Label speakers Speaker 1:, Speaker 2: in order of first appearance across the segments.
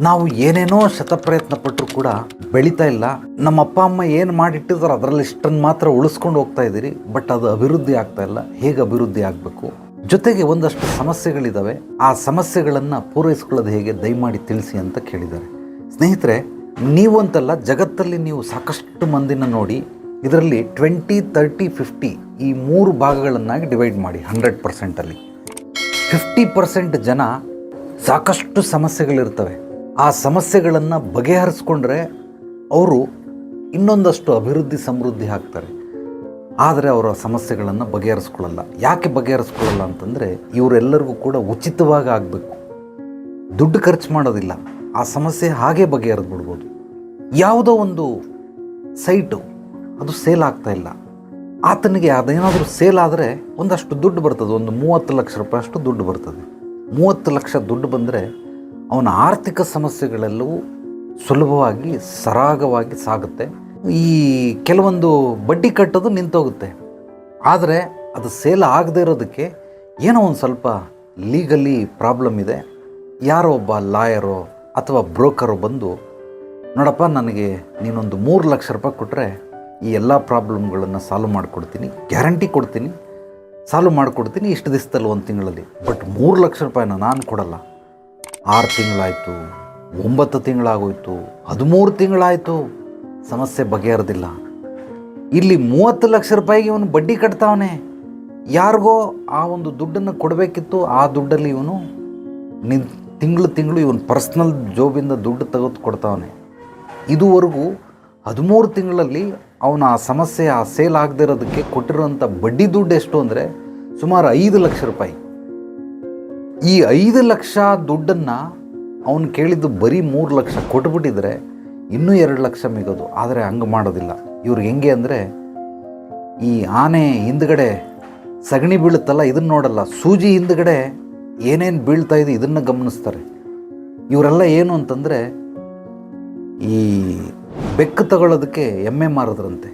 Speaker 1: ನಾವು ಏನೇನೋ ಶತಪ್ರಯತ್ನ ಪಟ್ಟರು ಕೂಡ ಬೆಳೀತಾ ಇಲ್ಲ. ನಮ್ಮ ಅಪ್ಪ, ಅಮ್ಮ ಏನು ಮಾಡಿಟ್ಟಿದ್ದಾರೆ ಅದರಲ್ಲಿ ಇಷ್ಟನ್ನು ಮಾತ್ರ ಉಳಿಸ್ಕೊಂಡು ಹೋಗ್ತಾ ಇದ್ದೀರಿ, ಬಟ್ ಅದು ಅಭಿವೃದ್ಧಿ ಆಗ್ತಾ ಇಲ್ಲ. ಹೇಗೆ ಅಭಿವೃದ್ಧಿ ಆಗಬೇಕು? ಜೊತೆಗೆ ಒಂದಷ್ಟು ಸಮಸ್ಯೆಗಳಿದ್ದಾವೆ ಆ ಸಮಸ್ಯೆಗಳನ್ನು ಪೂರೈಸ್ಕೊಳ್ಳೋದು ಹೇಗೆ? ದಯಮಾಡಿ ತಿಳಿಸಿ ಅಂತ ಕೇಳಿದ್ದಾರೆ. ಸ್ನೇಹಿತರೆ, ನೀವು ಅಂತಲ್ಲ, ಜಗತ್ತಲ್ಲಿ ನೀವು ಸಾಕಷ್ಟು ಮಂದಿನ ನೋಡಿ, ಇದರಲ್ಲಿ ಟ್ವೆಂಟಿ, ತರ್ಟಿ, ಫಿಫ್ಟಿ ಈ ಮೂರು ಭಾಗಗಳನ್ನಾಗಿ ಡಿವೈಡ್ ಮಾಡಿ, ಹಂಡ್ರೆಡ್ ಪರ್ಸೆಂಟಲ್ಲಿ. ಫಿಫ್ಟಿ ಪರ್ಸೆಂಟ್ ಜನ ಸಾಕಷ್ಟು ಸಮಸ್ಯೆಗಳಿರ್ತವೆ. ಆ ಸಮಸ್ಯೆಗಳನ್ನು ಬಗೆಹರಿಸ್ಕೊಂಡ್ರೆ ಅವರು ಇನ್ನೊಂದಷ್ಟು ಅಭಿವೃದ್ಧಿ ಸಮೃದ್ಧಿ ಆಗ್ತಾರೆ. ಆದರೆ ಅವರ ಸಮಸ್ಯೆಗಳನ್ನು ಬಗೆಹರಿಸ್ಕೊಳ್ಳಲ್ಲ. ಯಾಕೆ ಬಗೆಹರಿಸ್ಕೊಳ್ಳಲ್ಲ ಅಂತಂದರೆ ಇವರೆಲ್ಲರಿಗೂ ಕೂಡ ಉಚಿತವಾಗಿ ಆಗಬೇಕು. ದುಡ್ಡು ಖರ್ಚು ಮಾಡೋದಿಲ್ಲ. ಆ ಸಮಸ್ಯೆ ಹಾಗೆ ಬಗೆಹರಿದು ಬಿಡ್ಬೋದು ಯಾವುದೋ ಒಂದು ಸೈಟು ಅದು ಸೇಲ್ ಆಗ್ತಾ ಇಲ್ಲ. ಆತನಿಗೆ ಅದೇನಾದರೂ ಸೇಲ್ ಆದರೆ ಒಂದಷ್ಟು ದುಡ್ಡು ಬರ್ತದೆ. ಒಂದು ಮೂವತ್ತು ಲಕ್ಷ ರೂಪಾಯಿ ಅಷ್ಟು ದುಡ್ಡು ಬರ್ತದೆ. ಮೂವತ್ತು ಲಕ್ಷ ದುಡ್ಡು ಬಂದರೆ ಅವನ ಆರ್ಥಿಕ ಸಮಸ್ಯೆಗಳೆಲ್ಲವೂ ಸುಲಭವಾಗಿ, ಸರಾಗವಾಗಿ ಸಾಗುತ್ತೆ. ಈ ಕೆಲವೊಂದು ಬಡ್ಡಿ ಕಟ್ಟೋದು ನಿಂತೋಗುತ್ತೆ. ಆದರೆ ಅದು ಸೇಲ್ ಆಗದೇ ಇರೋದಕ್ಕೆ ಏನೋ ಒಂದು ಸ್ವಲ್ಪ ಲೀಗಲಿ ಪ್ರಾಬ್ಲಮ್ ಇದೆ. ಯಾರೋ ಒಬ್ಬ ಲಾಯರೋ ಅಥವಾ ಬ್ರೋಕರು ಬಂದು, ನೋಡಪ್ಪ, ನನಗೆ ನೀನೊಂದು ಮೂರು ಲಕ್ಷ ರೂಪಾಯಿ ಕೊಟ್ಟರೆ ಈ ಎಲ್ಲ ಪ್ರಾಬ್ಲಮ್ಗಳನ್ನು ಸಾಲ್ವ್ ಮಾಡಿಕೊಡ್ತೀನಿ, ಗ್ಯಾರಂಟಿ ಕೊಡ್ತೀನಿ, ಸಾಲ್ವ್ ಮಾಡಿಕೊಡ್ತೀನಿ ಇಷ್ಟು ದಿವಸದಲ್ಲಿ ಒಂದು ತಿಂಗಳಲ್ಲಿ. ಬಟ್ ಮೂರು ಲಕ್ಷ ರೂಪಾಯಿನ ನಾನು ಕೊಡಲ್ಲ. ಆರು ತಿಂಗಳಾಯಿತು, ಒಂಬತ್ತು ತಿಂಗಳಾಗೋಯ್ತು, ಹದಿಮೂರು ತಿಂಗಳಾಯಿತು. ಸಮಸ್ಯೆ ಬಗೆಹರಿದಿಲ್ಲ. ಇಲ್ಲಿ ಮೂವತ್ತು ಲಕ್ಷ ರೂಪಾಯಿಗೆ ಇವನು ಬಡ್ಡಿ ಕಟ್ತಾವನೆ. ಯಾರಿಗೋ ಆ ಒಂದು ದುಡ್ಡನ್ನು ಕೊಡಬೇಕಿತ್ತು, ಆ ದುಡ್ಡಲ್ಲಿ ಇವನು ನಿನ್ ತಿಂಗಳು ತಿಂಗಳು ಇವನು ಪರ್ಸ್ನಲ್ ಜೋಬಿಂದ ದುಡ್ಡು ತೆಗೆದು ಕೊಡ್ತಾವನೆ. ಇದುವರೆಗೂ ಹದಿಮೂರು ತಿಂಗಳಲ್ಲಿ ಅವನ ಆ ಸಮಸ್ಯೆ, ಆ ಸೇಲ್ ಆಗದಿರೋದಕ್ಕೆ ಕೊಟ್ಟಿರುವಂಥ ಬಡ್ಡಿ ದುಡ್ಡು ಎಷ್ಟು ಅಂದರೆ ಸುಮಾರು ಐದು ಲಕ್ಷ ರೂಪಾಯಿ. ಈ ಐದು ಲಕ್ಷ ದುಡ್ಡನ್ನು ಅವನು ಕೇಳಿದ್ದು ಬರೀ ಮೂರು ಲಕ್ಷ ಕೊಟ್ಬಿಟ್ಟಿದ್ರೆ ಇನ್ನೂ ಎರಡು ಲಕ್ಷ ಮಿಗೋದು. ಆದರೆ ಹಂಗೆ ಮಾಡೋದಿಲ್ಲ. ಇವ್ರು ಹೆಂಗೆ ಅಂದರೆ ಈ ಆನೆ ಹಿಂದ್ಗಡೆ ಸಗಣಿ ಬೀಳುತ್ತಲ್ಲ, ಇದನ್ನು ನೋಡಲ್ಲ. ಸೂಜಿ ಹಿಂದ್ಗಡೆ ಏನೇನು ಬೀಳ್ತಾ ಇದೆ ಇದನ್ನು ಗಮನಿಸ್ತಾರೆ. ಇವರೆಲ್ಲ ಏನು ಅಂತಂದರೆ ಈ ಬೆಕ್ಕು ತಗೊಳ್ಳೋದಕ್ಕೆ ಎಮ್ಮೆ ಮಾರದ್ರಂತೆ.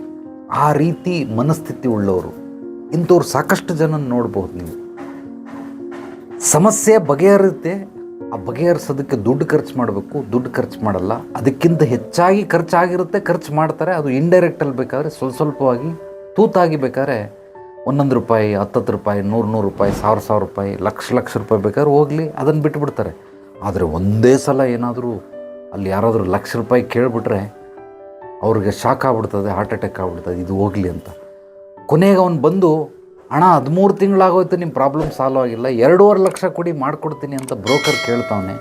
Speaker 1: ಆ ರೀತಿ ಮನಸ್ಥಿತಿ ಉಳ್ಳವರು ಇಂಥವ್ರು ಸಾಕಷ್ಟು ಜನ ನೋಡ್ಬೋದು ನೀವು. ಸಮಸ್ಯೆ ಬಗೆಹರುತ್ತೆ ಆ ಬಗೆಹರಿಸೋದಕ್ಕೆ ದುಡ್ಡು ಖರ್ಚು ಮಾಡಬೇಕು, ದುಡ್ಡು ಖರ್ಚು ಮಾಡಲ್ಲ. ಅದಕ್ಕಿಂತ ಹೆಚ್ಚಾಗಿ ಖರ್ಚಾಗಿರುತ್ತೆ, ಖರ್ಚು ಮಾಡ್ತಾರೆ. ಅದು ಇಂಡೈರೆಕ್ಟಲ್ಲಿ ಬೇಕಾದರೆ ಸ್ವಲ್ಪ ಸ್ವಲ್ಪವಾಗಿ ತೂತಾಗಿ ಬೇಕಾದ್ರೆ ಒಂದೊಂದು ರೂಪಾಯಿ, ಹತ್ತತ್ತು ರೂಪಾಯಿ, ನೂರು ನೂರು ರೂಪಾಯಿ, ಸಾವಿರ ಸಾವಿರ ರೂಪಾಯಿ, ಲಕ್ಷ ಲಕ್ಷ ರೂಪಾಯಿ ಬೇಕಾದ್ರೆ ಹೋಗಲಿ, ಅದನ್ನು ಬಿಟ್ಟುಬಿಡ್ತಾರೆ ಆದರೆ ಒಂದೇ ಸಲ ಏನಾದರೂ ಅಲ್ಲಿ ಯಾರಾದರೂ ಲಕ್ಷ ರೂಪಾಯಿ ಕೇಳಿಬಿಟ್ರೆ ಅವ್ರಿಗೆ ಶಾಕ್ ಆಗ್ಬಿಡ್ತದೆ, ಹಾರ್ಟ್ ಅಟ್ಯಾಕ್ ಆಗ್ಬಿಡ್ತದೆ, ಇದು ಹೋಗಲಿ ಅಂತ. ಕೊನೆಗೆ ಅವನು ಬಂದು ಹಣ ಹದಿಮೂರು ತಿಂಗಳಾಗೋಯ್ತು ನಿಮ್ಮ ಪ್ರಾಬ್ಲಮ್ ಸಾಲ್ವ್ ಆಗಿಲ್ಲ. ಎರಡೂವರೆ ಲಕ್ಷ ಕೊಡಿ ಮಾಡಿಕೊಡ್ತೀನಿ ಅಂತ ಬ್ರೋಕರ್ ಕೇಳ್ತಾವನೆ.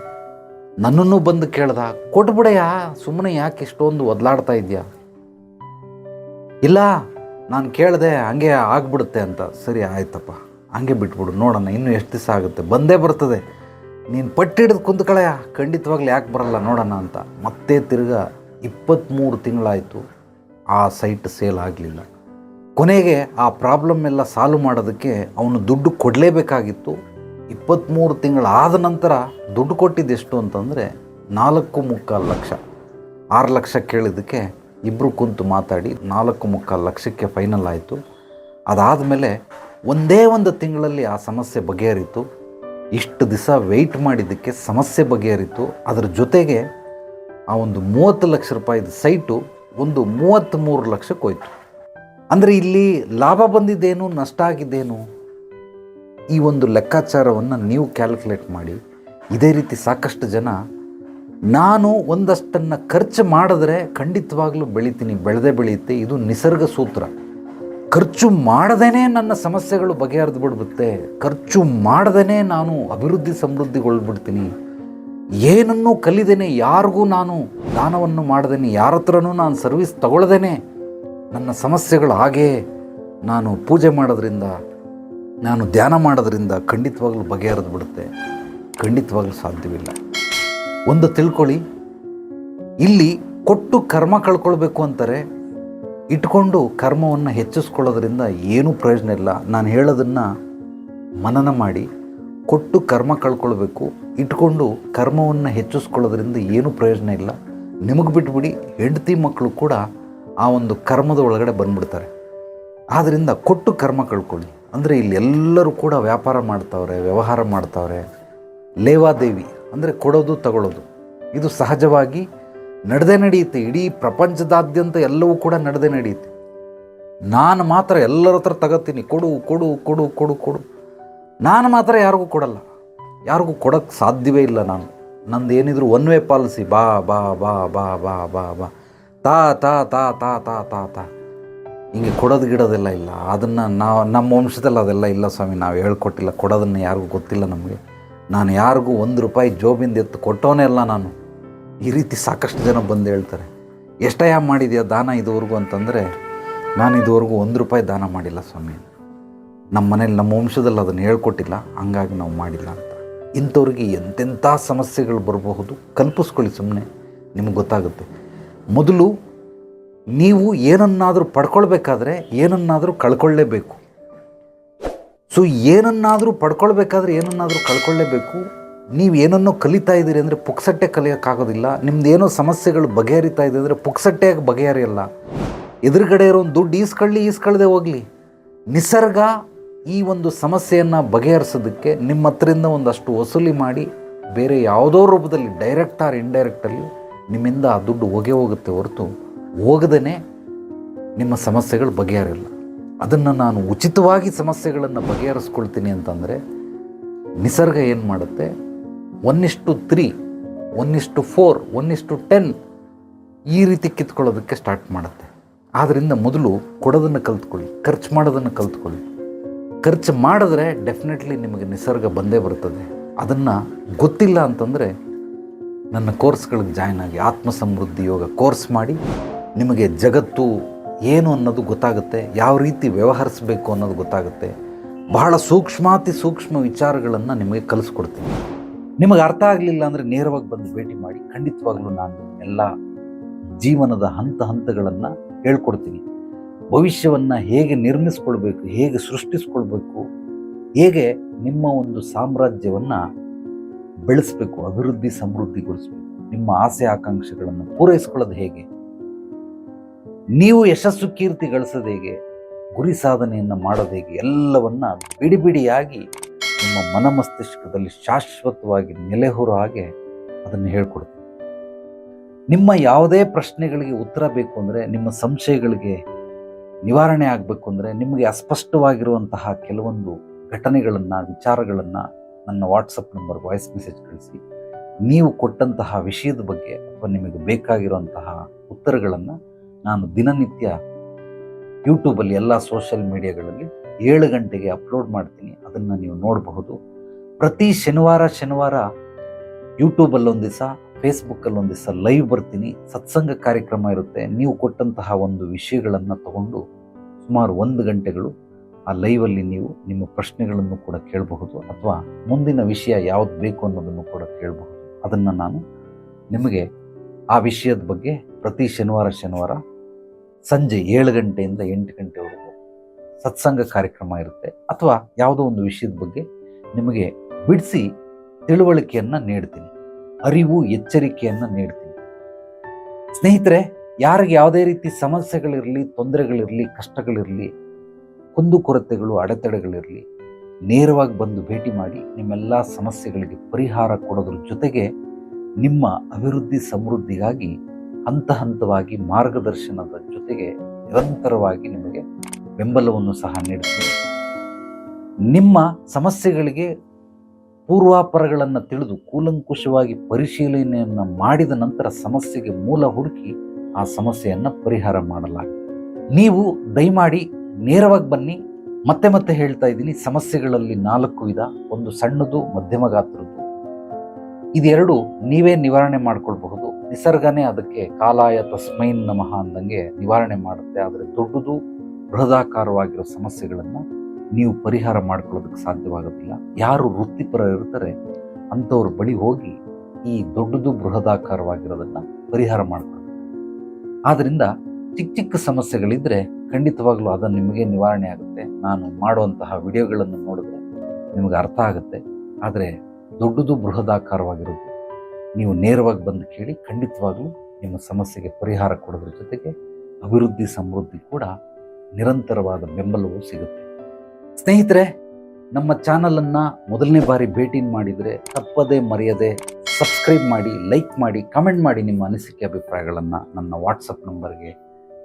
Speaker 1: ನನ್ನನ್ನು ಬಂದು ಕೇಳ್ದ, ಕೊಟ್ಬಿಡಯ್ಯ ಸುಮ್ಮನೆ ಯಾಕೆ ಇಷ್ಟೊಂದು ಒದಲಾಡ್ತಾ ಇದೆಯಾ ಇಲ್ಲ, ನಾನು ಕೇಳಿದೆ, ಹಂಗೆ ಆಗ್ಬಿಡುತ್ತೆ ಅಂತ. ಸರಿ, ಆಯ್ತಪ್ಪ. ಹಂಗೆ ಬಿಟ್ಬಿಡು ನೋಡೋಣ ಇನ್ನೂ ಎಷ್ಟು ದಿವಸ ಆಗುತ್ತೆ. ಬಂದೇ ಬರ್ತದೆ. ನೀನು ಪಟ್ಟಿಡಿದು ಕುಂತ್ಕಳೆಯ ಖಂಡಿತವಾಗ್ಲೂ ಯಾಕೆ ಬರಲ್ಲ ನೋಡೋಣ ಅಂತ. ಮತ್ತೆ ತಿರ್ಗಾ ಇಪ್ಪತ್ತ್ಮೂರು ತಿಂಗಳಾಯಿತು. ಆ ಸೈಟ್ ಸೇಲ್ ಆಗಲಿಲ್ಲ. ಕೊನೆಗೆ ಆ ಪ್ರಾಬ್ಲಮ್ ಎಲ್ಲ ಸಾಲ್ವ್ ಮಾಡೋದಕ್ಕೆ ಅವನು ದುಡ್ಡು ಕೊಡಲೇಬೇಕಾಗಿತ್ತು. ಇಪ್ಪತ್ತ್ಮೂರು ತಿಂಗಳಾದ ನಂತರ ದುಡ್ಡು ಕೊಟ್ಟಿದ್ದೆಷ್ಟು ಅಂತಂದರೆ ನಾಲ್ಕು ಮುಕ್ಕಾಲು ಲಕ್ಷ. ಆರು ಲಕ್ಷ ಕೇಳಿದ್ದಕ್ಕೆ ಇಬ್ಬರು ಕುಂತು ಮಾತಾಡಿ ನಾಲ್ಕು ಮುಕ್ಕಾಲು ಲಕ್ಷಕ್ಕೆ ಫೈನಲ್ ಆಯಿತು. ಅದಾದಮೇಲೆ ಒಂದೇ ಒಂದು ತಿಂಗಳಲ್ಲಿ ಆ ಸಮಸ್ಯೆ ಬಗೆಹರಿತು. ಇಷ್ಟು ದಿವಸ ವೆಯ್ಟ್ ಮಾಡಿದ್ದಕ್ಕೆ ಸಮಸ್ಯೆ ಬಗೆಹರಿತು. ಅದರ ಜೊತೆಗೆ ಆ ಒಂದು ಮೂವತ್ತು ಲಕ್ಷ ರೂಪಾಯಿದು ಸೈಟು ಒಂದು ಮೂವತ್ತ್ಮೂರು ಲಕ್ಷಕ್ಕೆ ಹೋಯ್ತು. ಅಂದರೆ ಇಲ್ಲಿ ಲಾಭ ಬಂದಿದ್ದೇನು, ನಷ್ಟ ಆಗಿದ್ದೇನು? ಈ ಒಂದು ಲೆಕ್ಕಾಚಾರವನ್ನು ನೀವು ಕ್ಯಾಲ್ಕುಲೇಟ್ ಮಾಡಿ. ಇದೇ ರೀತಿ ಸಾಕಷ್ಟು ಜನ ನಾನು ಒಂದಷ್ಟನ್ನು ಖರ್ಚು ಮಾಡಿದ್ರೆ ಖಂಡಿತವಾಗ್ಲೂ ಬೆಳಿತೀನಿ, ಬೆಳೆದೇ ಬೆಳೆಯುತ್ತೆ, ಇದು ನಿಸರ್ಗ ಸೂತ್ರ. ಖರ್ಚು ಮಾಡದೇ ನನ್ನ ಸಮಸ್ಯೆಗಳು ಬಗೆಹರಿದು ಬಿಡ್ಬಿಡುತ್ತೆ. ಖರ್ಚು ಮಾಡದೇ ನಾನು ಅಭಿವೃದ್ಧಿ ಸಮೃದ್ಧಿಗೊಳ್ಬಿಡ್ತೀನಿ. ಏನನ್ನೂ ಕಲಿದೇನೆ, ಯಾರಿಗೂ ನಾನು ದಾನವನ್ನು ಮಾಡ್ದೇನೆ, ಯಾರ ಹತ್ರನೂ ನಾನು ಸರ್ವಿಸ್ ತಗೊಳ್ದೇನೆ. ನನ್ನ ಸಮಸ್ಯೆಗಳು ಹಾಗೇ ನಾನು ಪೂಜೆ ಮಾಡೋದ್ರಿಂದ, ನಾನು ಧ್ಯಾನ ಮಾಡೋದ್ರಿಂದ ಖಂಡಿತವಾಗ್ಲೂ ಬಗೆಹರಿದು ಬಿಡುತ್ತೆ. ಖಂಡಿತವಾಗ್ಲೂ ಸಾಧ್ಯವಿಲ್ಲ. ಒಂದು ತಿಳ್ಕೊಳ್ಳಿ, ಇಲ್ಲಿ ಕೊಟ್ಟು ಕರ್ಮ ಕಳ್ಕೊಳ್ಬೇಕು ಅಂತಾರೆ, ಇಟ್ಕೊಂಡು ಕರ್ಮವನ್ನು ಹೆಚ್ಚಿಸ್ಕೊಳ್ಳೋದ್ರಿಂದ ಏನೂ ಪ್ರಯೋಜನ ಇಲ್ಲ. ನಾನು ಹೇಳೋದನ್ನು ಮನನ ಮಾಡಿ, ಕೊಟ್ಟು ಕರ್ಮ ಕಳ್ಕೊಳ್ಬೇಕು, ಇಟ್ಕೊಂಡು ಕರ್ಮವನ್ನು ಹೆಚ್ಚಿಸ್ಕೊಳ್ಳೋದ್ರಿಂದ ಏನೂ ಪ್ರಯೋಜನ ಇಲ್ಲ. ನಿಮಗೆ ಬಿಟ್ಬಿಡಿ, ಹೆಂಡತಿ ಮಕ್ಕಳು ಕೂಡ ಆ ಒಂದು ಕರ್ಮದ ಒಳಗಡೆ ಬಂದ್ಬಿಡ್ತಾರೆ. ಆದ್ದರಿಂದ ಕೊಟ್ಟು ಕರ್ಮ ಕಳ್ಕೊಳ್ಳಿ. ಅಂದರೆ ಇಲ್ಲಿ ಎಲ್ಲರೂ ಕೂಡ ವ್ಯಾಪಾರ ಮಾಡ್ತಾವ್ರೆ, ವ್ಯವಹಾರ ಮಾಡ್ತಾವ್ರೆ. ಲೇವಾದೇವಿ ಅಂದರೆ ಕೊಡೋದು, ತಗೊಳ್ಳೋದು. ಇದು ಸಹಜವಾಗಿ ನಡೆದೇ ನಡೆಯುತ್ತೆ. ಇಡೀ ಪ್ರಪಂಚದಾದ್ಯಂತ ಎಲ್ಲವೂ ಕೂಡ ನಡೆದೇ ನಡೆಯುತ್ತೆ. ನಾನು ಮಾತ್ರ ಎಲ್ಲರ ಹತ್ರ ತಗೋತೀನಿ. ಕೊಡು ಕೊಡು ಕೊಡು ಕೊಡು ಕೊಡು. ನಾನು ಮಾತ್ರ ಯಾರಿಗೂ ಕೊಡಲ್ಲ. ಯಾರಿಗೂ ಕೊಡೋಕ್ಕೆ ಸಾಧ್ಯವೇ ಇಲ್ಲ ನಾನು. ನಂದು ಏನಿದ್ರು ಒನ್ ವೇ ಪಾಲಿಸಿ ಬಾ ಬಾ ಬಾ ಬಾ ಬಾ ಬಾ ಬಾ. ತಾ ತಾ ತಾ ತಾ ತಾ ತಾ ತಾ. ಹಿಂಗೆ ಕೊಡೋದು ಗಿಡೋದೆಲ್ಲ ಇಲ್ಲ. ಅದನ್ನು ನಾವು, ನಮ್ಮ ವಂಶದಲ್ಲಿ ಅದೆಲ್ಲ ಇಲ್ಲ ಸ್ವಾಮಿ. ನಾವು ಹೇಳ್ಕೊಟ್ಟಿಲ್ಲ. ಕೊಡೋದನ್ನು ಯಾರಿಗೂ ಗೊತ್ತಿಲ್ಲ ನಮಗೆ. ನಾನು ಯಾರಿಗೂ ಒಂದು ರೂಪಾಯಿ ಜೋಬಿಂದ ಎತ್ತು ಕೊಟ್ಟವನೇ ಅಲ್ಲ ನಾನು. ಈ ರೀತಿ ಸಾಕಷ್ಟು ಜನ ಬಂದು ಹೇಳ್ತಾರೆ. ಎಷ್ಟಯ್ಯ ಮಾಡಿದೆಯಾ ದಾನ ಇದುವರೆಗೂ ಅಂತಂದರೆ, ನಾನು ಇದುವರೆಗೂ ಒಂದು ರೂಪಾಯಿ ದಾನ ಮಾಡಿಲ್ಲ ಸ್ವಾಮಿ. ನಮ್ಮ ಮನೇಲಿ ನಮ್ಮ ವಂಶದಲ್ಲಿ ಅದನ್ನು ಹೇಳ್ಕೊಟ್ಟಿಲ್ಲ. ಹಂಗಾಗಿ ನಾವು ಮಾಡಿಲ್ಲ ಅಂತ. ಇಂಥವ್ರಿಗೆ ಎಂತೆಂಥ ಸಮಸ್ಯೆಗಳು ಬರಬಹುದು? ಕಲ್ಪಿಸ್ಕೊಳ್ಳಿ ಸುಮ್ಮನೆ ನಿಮಗೆ ಗೊತ್ತಾಗುತ್ತೆ. ಮೊದಲು ನೀವು ಏನನ್ನಾದರೂ ಪಡ್ಕೊಳ್ಬೇಕಾದ್ರೆ ಏನನ್ನಾದರೂ ಕಳ್ಕೊಳ್ಳೇಬೇಕು. ಸೊ ಏನನ್ನಾದರೂ ಪಡ್ಕೊಳ್ಬೇಕಾದ್ರೆ ಏನನ್ನಾದರೂ ಕಳ್ಕೊಳ್ಳೇಬೇಕು. ನೀವು ಏನನ್ನೋ ಕಲಿತಾ ಇದ್ದೀರಿ ಅಂದರೆ ಪುಕ್ಸಟ್ಟೆ ಕಲಿಯೋಕ್ಕಾಗೋದಿಲ್ಲ. ನಿಮ್ದು ಏನೋ ಸಮಸ್ಯೆಗಳು ಬಗೆಹರಿತಾ ಇದೆ ಅಂದರೆ ಪುಕ್ಸಟ್ಟೆಯಾಗಿ ಬಗೆಹರಿಯಲ್ಲ. ಎದುರುಗಡೆ ಇರೋ ಒಂದು ದುಡ್ಡು ಈಸ್ಕೊಳ್ಳಿ, ಈಸ್ಕೊಳ್ಳದೆ ಹೋಗಲಿ. ನಿಸರ್ಗ ಈ ಒಂದು ಸಮಸ್ಯೆಯನ್ನು ಬಗೆಹರಿಸೋದಕ್ಕೆ ನಿಮ್ಮ ಹತ್ರದಿಂದ ಒಂದಷ್ಟು ವಸೂಲಿ ಮಾಡಿ ಬೇರೆ ಯಾವುದೋ ರೂಪದಲ್ಲಿ ಡೈರೆಕ್ಟ್ ಆರ್ ಇಂಡೈರೆಕ್ಟಲ್ಲಿ ನಿಮ್ಮಿಂದ ಆ ದುಡ್ಡು ಹೋಗೇ ಹೋಗುತ್ತೆ ಹೊರತು ಹೋಗದೇ ನಿಮ್ಮ ಸಮಸ್ಯೆಗಳು ಬಗೆಹರಿಲ್ಲ. ಅದನ್ನು ನಾನು ಉಚಿತವಾಗಿ ಸಮಸ್ಯೆಗಳನ್ನು ಬಗೆಹರಿಸ್ಕೊಳ್ತೀನಿ ಅಂತಂದರೆ ನಿಸರ್ಗ ಏನು ಮಾಡುತ್ತೆ? One three one four one ten ಈ ರೀತಿ ಕಿತ್ಕೊಳ್ಳೋದಕ್ಕೆ ಸ್ಟಾರ್ಟ್ ಮಾಡುತ್ತೆ. ಆದ್ದರಿಂದ ಮೊದಲು ಕೊಡೋದನ್ನು ಕಲ್ತ್ಕೊಳ್ಳಿ, ಖರ್ಚು ಮಾಡೋದನ್ನು ಕಲ್ತ್ಕೊಳ್ಳಿ. ಖರ್ಚು ಮಾಡಿದ್ರೆ ಡೆಫಿನೆಟ್ಲಿ ನಿಮಗೆ ನಿಸರ್ಗ ಬಂದೇ ಬರ್ತದೆ. ಅದನ್ನು ಗೊತ್ತಿಲ್ಲ ಅಂತಂದರೆ ನನ್ನ ಕೋರ್ಸ್ಗಳಿಗೆ ಜಾಯ್ನ್ ಆಗಿ ಆತ್ಮ ಸಮೃದ್ಧಿ ಯೋಗ ಕೋರ್ಸ್ ಮಾಡಿ ನಿಮಗೆ ಜಗತ್ತು ಏನು ಅನ್ನೋದು ಗೊತ್ತಾಗುತ್ತೆ, ಯಾವ ರೀತಿ ವ್ಯವಹರಿಸಬೇಕು ಅನ್ನೋದು ಗೊತ್ತಾಗುತ್ತೆ, ಬಹಳ ಸೂಕ್ಷ್ಮಾತಿ ಸೂಕ್ಷ್ಮ ವಿಚಾರಗಳನ್ನು ನಿಮಗೆ ಕಲಿಸ್ಕೊಡ್ತೀನಿ. ನಿಮಗೆ ಅರ್ಥ ಆಗಲಿಲ್ಲ ಅಂದರೆ ನೇರವಾಗಿ ಬಂದು ಭೇಟಿ ಮಾಡಿ ಖಂಡಿತವಾಗ್ಲೂ ನಾನು ಎಲ್ಲ ಜೀವನದ ಹಂತ ಹಂತಗಳನ್ನು ಹೇಳ್ಕೊಡ್ತೀನಿ. ಭವಿಷ್ಯವನ್ನು ಹೇಗೆ ನಿರ್ಮಿಸ್ಕೊಳ್ಬೇಕು, ಹೇಗೆ ಸೃಷ್ಟಿಸ್ಕೊಳ್ಬೇಕು, ಹೇಗೆ ನಿಮ್ಮ ಒಂದು ಸಾಮ್ರಾಜ್ಯವನ್ನು ಬೆಳೆಸಬೇಕು, ಅಭಿವೃದ್ಧಿ ಸಮೃದ್ಧಿಗೊಳಿಸಬೇಕು, ನಿಮ್ಮ ಆಸೆ ಆಕಾಂಕ್ಷೆಗಳನ್ನು ಪೂರೈಸ್ಕೊಳ್ಳೋದು ಹೇಗೆ? ನೀವು ಯಶಸ್ಸು ಕೀರ್ತಿ ಗಳಿಸೋದು ಹೇಗೆ? ಗುರಿ ಸಾಧನೆಯನ್ನು ಮಾಡೋದು ಹೇಗೆ? ಎಲ್ಲವನ್ನ ಬಿಡಿ ಬಿಡಿಯಾಗಿ ನಿಮ್ಮ ಮನಮಸ್ತಿಷ್ಕದಲ್ಲಿ ಶಾಶ್ವತವಾಗಿ ನೆಲೆಹೂರೋ ಹಾಗೆ ಅದನ್ನು ಹೇಳ್ಕೊಡ್ತೀನಿ. ನಿಮ್ಮ ಯಾವುದೇ ಪ್ರಶ್ನೆಗಳಿಗೆ ಉತ್ತರ ಬೇಕು ಅಂದರೆ, ನಿಮ್ಮ ಸಂಶಯಗಳಿಗೆ ನಿವಾರಣೆ ಆಗಬೇಕು ಅಂದರೆ, ನಿಮಗೆ ಅಸ್ಪಷ್ಟವಾಗಿರುವಂತಹ ಕೆಲವೊಂದು ಘಟನೆಗಳನ್ನು, ವಿಚಾರಗಳನ್ನು ನನ್ನ ವಾಟ್ಸಪ್ ನಂಬರ್ ವಾಯ್ಸ್ ಮೆಸೇಜ್ ಕಳಿಸಿ. ನೀವು ಕೊಟ್ಟಂತಹ ವಿಷಯದ ಬಗ್ಗೆ ಅಥವಾ ನಿಮಗೆ ಬೇಕಾಗಿರುವಂತಹ ಉತ್ತರಗಳನ್ನು ನಾನು ದಿನನಿತ್ಯ ಯೂಟ್ಯೂಬಲ್ಲಿ ಎಲ್ಲ ಸೋಷಿಯಲ್ ಮೀಡಿಯಾಗಳಲ್ಲಿ ಏಳು ಗಂಟೆಗೆ ಅಪ್ಲೋಡ್ ಮಾಡ್ತೀನಿ. ಅದನ್ನು ನೀವು ನೋಡಬಹುದು. ಪ್ರತಿ ಶನಿವಾರ ಶನಿವಾರ ಯೂಟ್ಯೂಬಲ್ಲೊಂದು ದಿವಸ ಫೇಸ್ಬುಕ್ಕಲ್ಲೊಂದು ದಿವಸ ಲೈವ್ ಬರ್ತೀನಿ. ಸತ್ಸಂಗ ಕಾರ್ಯಕ್ರಮ ಇರುತ್ತೆ. ನೀವು ಕೊಟ್ಟಂತಹ ಒಂದು ವಿಷಯಗಳನ್ನು ತಗೊಂಡು ಸುಮಾರು ಒಂದು ಗಂಟೆಗಳು ಆ ಲೈವಲ್ಲಿ ನೀವು ನಿಮ್ಮ ಪ್ರಶ್ನೆಗಳನ್ನು ಕೂಡ ಕೇಳಬಹುದು ಅಥವಾ ಮುಂದಿನ ವಿಷಯ ಯಾವ್ದು ಬೇಕು ಅನ್ನೋದನ್ನು ಕೂಡ ಕೇಳಬಹುದು. ಅದನ್ನು ನಾನು ನಿಮಗೆ ಆ ವಿಷಯದ ಬಗ್ಗೆ ಪ್ರತಿ ಶನಿವಾರ ಶನಿವಾರ ಸಂಜೆ ಏಳು ಗಂಟೆಯಿಂದ ಎಂಟು ಗಂಟೆವರೆಗೂ ಸತ್ಸಂಗ ಕಾರ್ಯಕ್ರಮ ಇರುತ್ತೆ. ಅಥವಾ ಯಾವುದೋ ಒಂದು ವಿಷಯದ ಬಗ್ಗೆ ನಿಮಗೆ ಬಿಡಿಸಿ ತಿಳುವಳಿಕೆಯನ್ನು ನೀಡ್ತೀನಿ. ಅರಿವು, ಎಚ್ಚರಿಕೆಯನ್ನು ನೀಡ್ತೀನಿ. ಸ್ನೇಹಿತರೆ, ಯಾರಿಗೆ ಯಾವುದೇ ರೀತಿ ಸಮಸ್ಯೆಗಳಿರಲಿ, ತೊಂದರೆಗಳಿರಲಿ, ಕಷ್ಟಗಳಿರಲಿ ಕುಂದುಕೊರತೆಗಳು ಅಡೆತಡೆಗಳಿರಲಿ, ನೇರವಾಗಿ ಬಂದು ಭೇಟಿ ಮಾಡಿ ನಿಮ್ಮೆಲ್ಲ ಸಮಸ್ಯೆಗಳಿಗೆ ಪರಿಹಾರ ಕೊಡೋದ್ರ ಜೊತೆಗೆ ನಿಮ್ಮ ಅಭಿವೃದ್ಧಿ ಸಮೃದ್ಧಿಗಾಗಿ ಹಂತ ಹಂತವಾಗಿ ಮಾರ್ಗದರ್ಶನದ ಜೊತೆಗೆ ನಿರಂತರವಾಗಿ ನಿಮಗೆ ಬೆಂಬಲವನ್ನು ಸಹ ನೀಡುತ್ತೆ. ನಿಮ್ಮ ಸಮಸ್ಯೆಗಳಿಗೆ ಪೂರ್ವಾಪರಗಳನ್ನು ತಿಳಿದು ಕೂಲಂಕುಷವಾಗಿ ಪರಿಶೀಲನೆಯನ್ನು ಮಾಡಿದ ನಂತರ ಸಮಸ್ಯೆಗೆ ಮೂಲ ಹುಡುಕಿ ಆ ಸಮಸ್ಯೆಯನ್ನು ಪರಿಹಾರ ಮಾಡಲಾಗಿದೆ ನೀವು ದಯಮಾಡಿ ನೇರವಾಗಿ ಬನ್ನಿ, ಮತ್ತೆ ಮತ್ತೆ ಹೇಳ್ತಾ ಇದ್ದೀನಿ, ಸಮಸ್ಯೆಗಳಲ್ಲಿ ನಾಲ್ಕು ವಿಧ, ಒಂದು ಸಣ್ಣದು, ಮಧ್ಯಮ ಗಾತ್ರದ್ದು. ಇದೆರಡು ನೀವೇ ನಿವಾರಣೆ ಮಾಡ್ಕೊಳ್ಬಹುದು. ನಿಸರ್ಗನೇ ಅದಕ್ಕೆ ಕಾಲಾಯ ತಸ್ಮೈನ್ ನಮಃ ಅಂದಂಗೆ ನಿವಾರಣೆ ಮಾಡುತ್ತೆ. ಆದರೆ ದೊಡ್ಡದು, ಬೃಹದಾಕಾರವಾಗಿರೋ ಸಮಸ್ಯೆಗಳನ್ನು ನೀವು ಪರಿಹಾರ ಮಾಡ್ಕೊಳ್ಳೋದಕ್ಕೆ ಸಾಧ್ಯವಾಗೋದಿಲ್ಲ. ಯಾರು ವೃತ್ತಿಪರ ಇರ್ತಾರೆ, ಅಂಥವ್ರ ಬಳಿ ಹೋಗಿ ಈ ದೊಡ್ಡದು, ಬೃಹದಾಕಾರವಾಗಿರೋದನ್ನು ಪರಿಹಾರ ಮಾಡ್ಕೊಳ್ತಾರೆ ಆದ್ದರಿಂದ ಚಿಕ್ಕ ಚಿಕ್ಕ ಸಮಸ್ಯೆಗಳಿದ್ರೆ ಖಂಡಿತವಾಗ್ಲೂ ಅದನ್ನು ನಿಮಗೆ ನಿವಾರಣೆ ಆಗುತ್ತೆ. ನಾನು ಮಾಡುವಂತಹ ವಿಡಿಯೋಗಳನ್ನು ನೋಡಿದ್ರೆ ನಿಮಗೆ ಅರ್ಥ ಆಗುತ್ತೆ. ಆದರೆ ದೊಡ್ಡದು ಬೃಹದಾಕಾರವಾಗಿರುತ್ತೆ ನೀವು ನೇರವಾಗಿ ಬಂದು ಕೇಳಿ ಖಂಡಿತವಾಗ್ಲೂ ನಿಮ್ಮ ಸಮಸ್ಯೆಗೆ ಪರಿಹಾರ ಕೊಡೋದ್ರ ಜೊತೆಗೆ ಅಭಿವೃದ್ಧಿ ಸಮೃದ್ಧಿ ಕೂಡ ನಿರಂತರವಾದ ಬೆಂಬಲವೂ ಸಿಗುತ್ತೆ. ಸ್ನೇಹಿತರೆ, ನಮ್ಮ ಚಾನಲನ್ನು ಮೊದಲನೇ ಬಾರಿ ಭೇಟಿ ಮಾಡಿದರೆ ತಪ್ಪದೇ ಮರೆಯದೆ ಸಬ್ಸ್ಕ್ರೈಬ್ ಮಾಡಿ, ಲೈಕ್ ಮಾಡಿ, ಕಮೆಂಟ್ ಮಾಡಿ ನಿಮ್ಮ ಅನಿಸಿಕೆ ಅಭಿಪ್ರಾಯಗಳನ್ನು ನನ್ನ ವಾಟ್ಸಪ್ ನಂಬರ್ಗೆ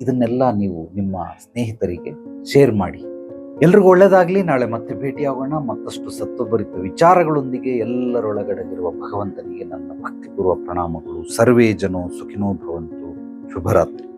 Speaker 1: ಇದನ್ನೆಲ್ಲ ನೀವು ನಿಮ್ಮ ಸ್ನೇಹಿತರಿಗೆ ಶೇರ್ ಮಾಡಿ. ಎಲ್ರಿಗೂ ಒಳ್ಳೆಯದಾಗಲಿ ನಾಳೆ ಮತ್ತೆ ಭೇಟಿಯಾಗೋಣ. ಮತ್ತಷ್ಟು ಸತ್ವಭರಿತ ವಿಚಾರಗಳೊಂದಿಗೆ ಎಲ್ಲರೊಳಗಡೆಗಿರುವ ಭಗವಂತನಿಗೆ ನನ್ನ ಭಕ್ತಿಪೂರ್ವ ಪ್ರಣಾಮಗಳು. ಸರ್ವೇ ಜನೋ ಸುಖಿನೋ ಭವಂತು. ಶುಭರಾತ್ರಿ.